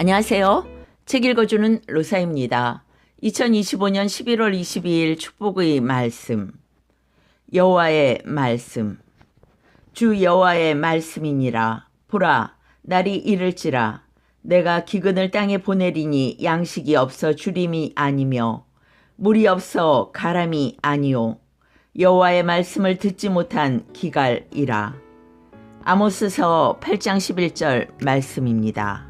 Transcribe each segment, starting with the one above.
안녕하세요. 책 읽어주는 로사입니다. 2025년 11월 22일 축복의 말씀. 여호와의 말씀. 주 여호와의 말씀이니라. 보라, 날이 이를지라. 내가 기근을 땅에 보내리니 양식이 없어 주림이 아니며 물이 없어 가람이 아니요. 여호와의 말씀을 듣지 못한 기갈이라. 아모스서 8장 11절 말씀입니다.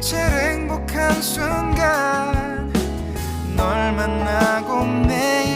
제일 행복한 순간 널 만나고 매일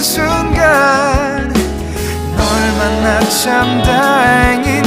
순간 널 만나 참 다행인 걸